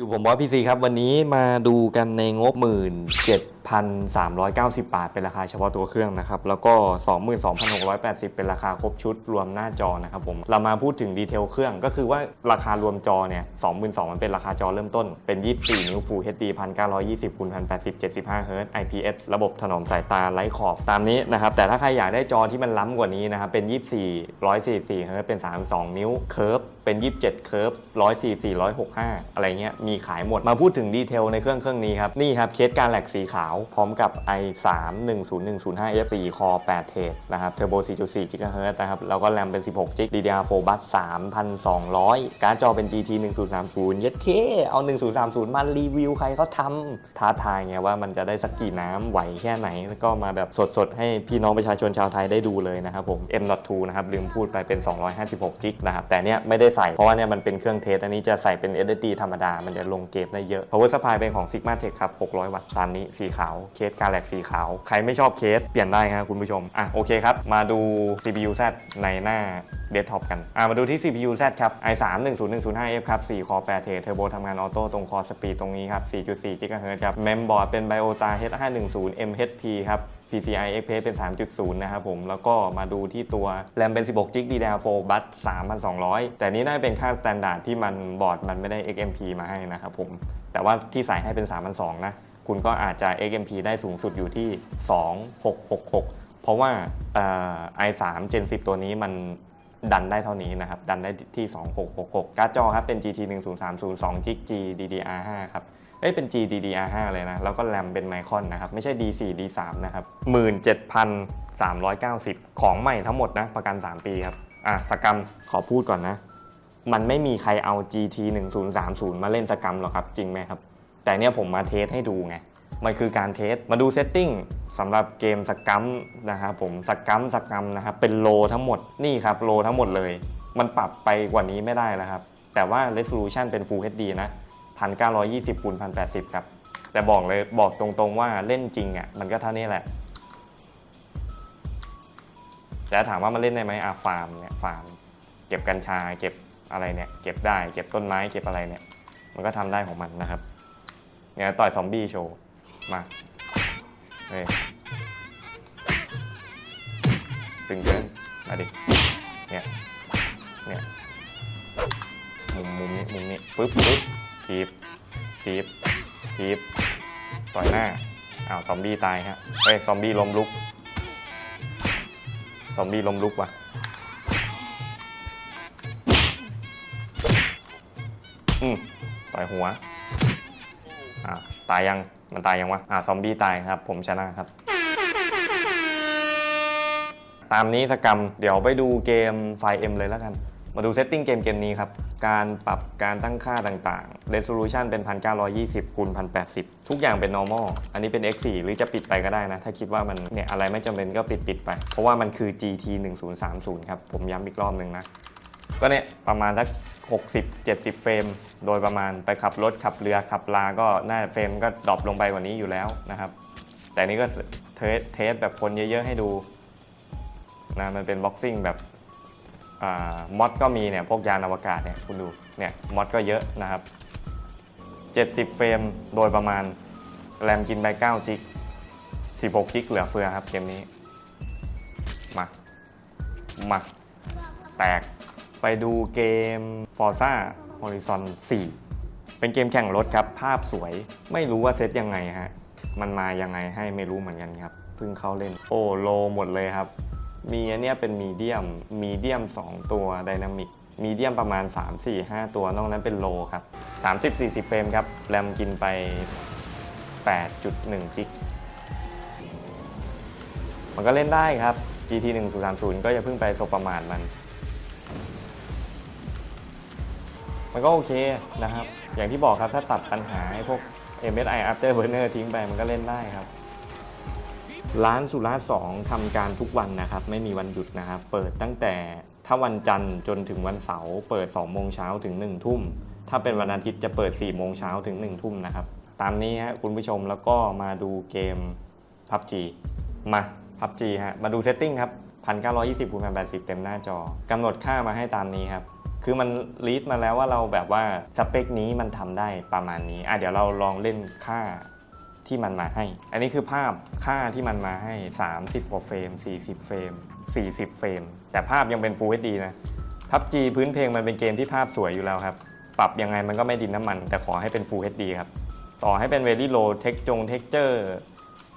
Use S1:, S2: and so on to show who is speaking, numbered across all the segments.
S1: อยู่ผมบอสพีซีครับ วันนี้มาดูกันในงบ1,390 บาท เป็นราคาเฉพาะตัวเครื่องนะครับ แล้วก็ 22,680 เป็นราคาครบชุดรวมหน้าจอนะครับผม เรามาพูดถึงดีเทลเครื่อง ก็คือว่าราคารวมจอเนี่ย22,000มันเป็นราคาจอเริ่มต้น เป็น 24 นิ้ว Full HD 1920คูณ1080 75 Hz IPS ระบบถนอมสายตาไร้ขอบตามนี้นะครับ แต่ถ้าใครอยากได้จอที่มันล้ำกว่านี้นะครับ เป็น 24 144 Hz เป็น 32 นิ้วเคิร์ฟเป็น 27เคิร์ฟ144 165 อะไรเงี้ย มีขายหมด มาพูดถึงดีเทลในเครื่องเครื่องนี้ครับ นี่ครับเคสการแหลกสีขาวาวพร้อมกับ i3 10105F 4คอ8เทรดนะครับเทอร์โบ 4.4 GHz นะครับ แล้วก็แรมเป็น 16 g DDR4 บัส3,200 การ์ดจอเป็น GT 1030 เย็ดเค เอา 1030 มารีวิวใครเขาทำท้าทายไงว่ามันจะได้สักกี่น้ำไหวแค่ไหน แล้วก็มาแบบสดๆ ให้พี่น้องประชาชนชาวไทยได้ดูเลยนะครับผม M.2 นะครับ ลืมพูดไปเป็น 256 g นะครับ แต่เนี้ยไม่ได้ใส่ เพราะว่าเนี่ยมันเป็นเครื่องเทส อันนี้จะใส่เป็น SSD ธรรมดา มันจะลงเกมได้เยอะ Power Supply เป็นของ Sigma Tech ครับ 600 วัตต์ ตามนี้สีขขาวเคสการแลกสีขาว ใครไม่ชอบเคสเปลี่ยนได้ครับคุณผู้ชม อะโอเคครับ มาดู CPU Z ในหน้าเดสก์ท็อปกัน อะมาดูที่ CPU Z ครับ i3 10105F ครับ 4 คอ8เทรดเทอร์โบทำงานออโต้ตรงคอสปีดตรงนี้ครับ 4.4 GHz ครับ เมมบอร์ดเป็น Biota H510 MHP ครับ PCI Express เป็น 3.0 นะครับผม แล้วก็มาดูที่ตัวแรมเป็น 16 g b DDR4 บัส3,200 แต่นี้น่าเป็นค่าสแตนดาร์ดที่มันบอร์ดมันไม่ได้ XMP มาให้นะครับผม แต่ว่าที่ใส่ให้เป็น 3,200นะ คุณก็อาจจะ XMP ได้สูงสุดอยู่ที่ 2666 เพราะว่า i3 Gen 10 ตัวนี้มันดันได้เท่านี้นะครับ ดันได้ที่ 2666 การ์ดจอครับเป็น GT 1030 2 g G DDR5 ครับเอ้ยเป็น GDDR5 เลยนะ แล้วก็แรมเป็นไมคอนนะครับ ไม่ใช่ D4 D3 นะครับ 17,390 ของใหม่ทั้งหมดนะ ประกัน 3 ปีครับ อะสกรรมขอพูดก่อนนะ มันไม่มีใครเอา GT 1030มาเล่นสกรรมหรอกครับ จริงไหมครับ แต่เนี่ยผมมาเทสให้ดูไง มันคือการเทส มาดูเซตติ้งสำหรับเกมสกัมนะครับผมสกัมสกัมนะครับเป็นโลทั้งหมดนี่ครับโลทั้งหมดเลย มันปรับไปกว่านี้ไม่ได้แล้วครับ แต่ว่า resolution เป็น Full HD นะ 1920คูณ1080 ครับ แต่บอกเลยบอกตรงๆว่าเล่นจริงอะมันก็เท่านี้แหละแต่ถามว่ามันเล่นได้ไหมอะฟาร์มเนี่ยฟาร์ม เก็บกัญชาเก็บอะไรเนี่ย เก็บได้เก็บต้นไม้เก็บอะไรเนี่ย มันก็ทำได้ของมันนะครับ เนี่ยต่อยซอมบี้โชว์มาเฮ้ยตึงเกินมาดิเนี่ยเนี่ยมุมมุมนี้มุมนี้ปึ๊บปึ๊บทีบทีบทีบต่อยหน้าอ้าวซอมบี้ตายฮะเฮ้ยซอมบี้ล้มลุกซอมบี้ล้มลุกว่ะอืมต่อยหัว อ่าตายยังมันตายยังวะอ่าซอมบี้ตายครับ ผมชนะครับ ตามนี้สกรรมเดี๋ยวไปดูเกมไฟเอ็มเลยแล้วกัน มาดูเซตติ้งเกมเกมนี้ครับ การปรับการตั้งค่าต่างๆ resolution เป็น 1920คูณ1080 ทุกอย่างเป็น normal อันนี้เป็น x4 หรือจะปิดไปก็ได้นะ ถ้าคิดว่ามันเนี่ยอะไรไม่จำเป็นก็ปิดปิดไป เพราะว่ามันคือ GT 1030ครับ ผมย้ำอีกรอบหนึ่งนะ ก็เนี่ยประมาณสัก60-70 เฟรม โดยประมาณไปขับรถขับเรือขับลาก็หน่าเฟรมก็ดรอปลงไปกว่านี้อยู่แล้วนะครับ แต่นี่ก็เทสเทสแบบคนเยอะ ๆ ให้ดูนะมันเป็นบ็อกซิ่งแบบมอดก็มีเนี่ยพวกยานอวกาศเนี่ยคุณดูเนี่ยมอดก็เยอะนะครับ70 เฟรมโดยประมาณแรมกินไป9จิก16จิกเหลือเฟือครับเกมนี้มามาแตก ไปดูเกม Forza Horizon 4 เป็นเกมแข่งรถครับ ภาพสวยไม่รู้ว่าเซตยังไงฮะ มันมายังไงให้ไม่รู้เหมือนกันครับ เพิ่งเข้าเล่น โอ้โลหมดเลยครับ มีอันเนี้ยเป็นมีเดียม มีเดียม 2 ตัวไดนามิก มีเดียมประมาณ 3 4 5 ตัวนอกนั้นเป็นโลครับ 30-40 เฟรมครับ แรมกินไป 8.1 จิก มันก็เล่นได้ครับ GT 1030ก็อย่าเพิ่งไปสบประมาทมัน มันก็โอเคนะครับ อย่างที่บอกครับถ้าตัดปัญหาไอ้พวก MSI Afterburner ทิ้งไปมันก็เล่นได้ครับ ร้านสุราษฎร์2ทำการทุกวันนะครับ ไม่มีวันหยุดนะครับ เปิดตั้งแต่ถ้าวันจันทร์จนถึงวันเสาร์เปิด 2 โมงเช้าถึง 1 ทุ่ม ถ้าเป็นวันอาทิตย์จะเปิด 4 โมงเช้าถึง 1 ทุ่มนะครับ ตามนี้ฮะคุณผู้ชมแล้วก็มาดูเกม PUBG มา PUBG ฮะมาดูเซตติ้งครับ1920คูณ1080 เต็มหน้าจอกำหนดค่ามาให้ตามนี้ครับ คือมันลีดมาแล้วว่าเราแบบว่าสเปคนี้มันทำได้ประมาณนี้อะเดี๋ยวเราลองเล่นค่าที่มันมาให้ อันนี้คือภาพค่าที่มันมาให้ 30 กว่าเฟรม 40 เฟรม 40 เฟรม แต่ภาพยังเป็น Full HD นะพับจีพื้นเพลงมันเป็นเกมที่ภาพสวยอยู่แล้วครับ ปรับยังไงมันก็ไม่ดินน้ำมัน แต่ขอให้เป็น Full HD ครับ ต่อให้เป็น Very Low เทคจงเท็กเจอร์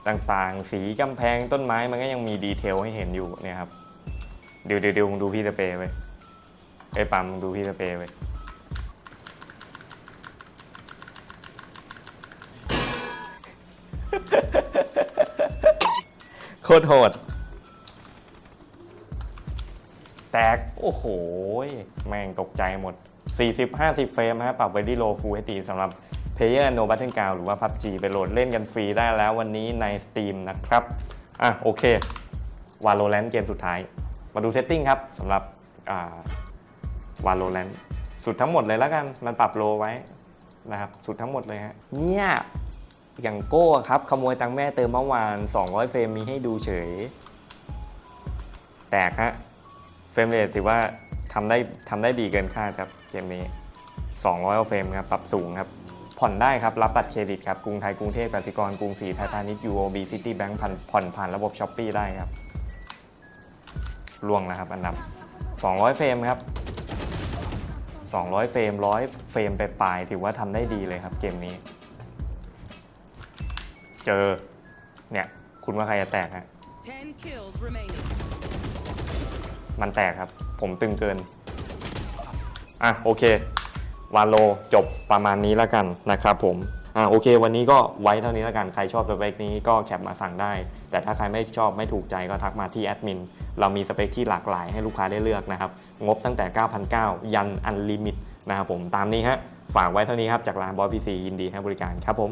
S1: ต่างๆ สีกำแพงต้นไม้มันก็ยังมีดีเทลให้เห็นอยู่เนี่ยครับเดี๋ยวเดี๋ยวเดี๋ยวคงดูพี่สเปรย์ไป ไอ้ยปั๊มมึงดูพี่สเปรย์ไปโคตรโหด แตก โอ้โห แม่งตกใจหมด 40-50 เฟรมฮะปรับไว้ที่ low full HD สำหรับ Player No Battleground หรือว่า PUBG ไปโหลดเล่นกันฟรีได้แล้ววันนี้ใน Steam นะครับ อะ โอเค Valorant เกมสุดท้าย มาดูเซตติ้งครับสำหรับอ่า Valorant สุดทั้งหมดเลยแล้วกัน มันปรับโลไว้นะครับ สุดทั้งหมดเลยฮะ เนี่ย อย่างโก้ครับ ขโมยตังแม่เติมเมื่อวาน 200 เฟรมมีให้ดูเฉย แตกฮะ เฟรมเรทถือว่าทำได้ทำได้ดีเกินคาดครับ เกมนี้ 200 เฟรมครับ ปรับสูงครับ ผ่อนได้ครับ รับบัตรเครดิตครับ กรุงไทย กรุงเทพกสิกร กรุงศรีไทยพาณิชย์ UOB City Bank ผ่อนผ่อนานระบบช้อปปีได้ครับล่วงแล้วครับ อันดับ 200 เฟรมครับ 200 เฟรม 100 เฟรมไปปลายๆถือว่าทำได้ดีเลยครับเกมนี้ เจอ เนี่ย คุณว่าใครจะแตกฮะ
S2: 10 kills remaining.
S1: มันแตกครับ ผมตึงเกิน อะ โอเค วาโลจบประมาณนี้แล้วกันนะครับผม อ่าโอเค วันนี้ก็ไว้เท่านี้แล้วกันใครชอบสเปคนี้ก็แคปมาสั่งได้ แต่ถ้าใครไม่ชอบไม่ถูกใจก็ทักมาที่แอดมินเรามีสเปคที่หลากหลายให้ลูกค้าได้เลือกนะครับ งบตั้งแต่ 9,900 ยันอันลิมิตนะครับผมตามนี้ฮะฝากไว้เท่านี้ครับจากร้านบอยพีซียินดีให้บริการครับผม